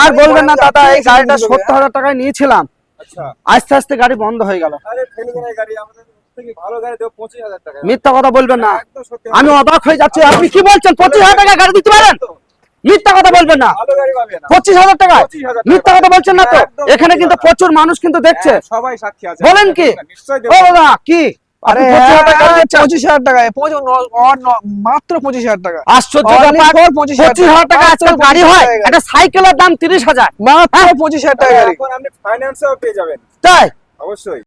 আর বলবেন না দাদা এই গাড়িটা সত্তর হাজার টাকায় নিয়েছিলাম। আচ্ছা। আস্তে আস্তে গাড়ি বন্ধ হয়ে গেল। মিথ্যা কথা বলবেন না। আমি অবাক হয়ে যাচ্ছি। আপনি কি বলছেন? পঁচিশ হাজার টাকা গাড়ি দিতে পারেন? মিথ্যা কথা বলবেন না। পঁচিশ হাজার টাকা। মিথ্যা কথা বলছেন না তো? এখানে কিন্তু প্রচুর মানুষ কিন্তু দেখছে। হ্যাঁ, সবাই সাক্ষী আছে। বলেন কি? ও দাদা কি? আরে আপনি 25,000 টাকা গাড়ি পঁচিশ হাজার টাকায় অ- ন- মাত্র পঁচিশ হাজার টাকা। আশ্চর্য ব্যাপার for 25,000 পঁচিশ হাজার টাকা আজকাল গাড়ি হয় একটা সাইকেলের দাম তিরিশ হাজার। মাত্র পঁচিশ হাজার টাকা গাড়ি। এখন আপনি ফাইন্যান্সেও পেয়ে যাবেন। তাই? অবশ্যই।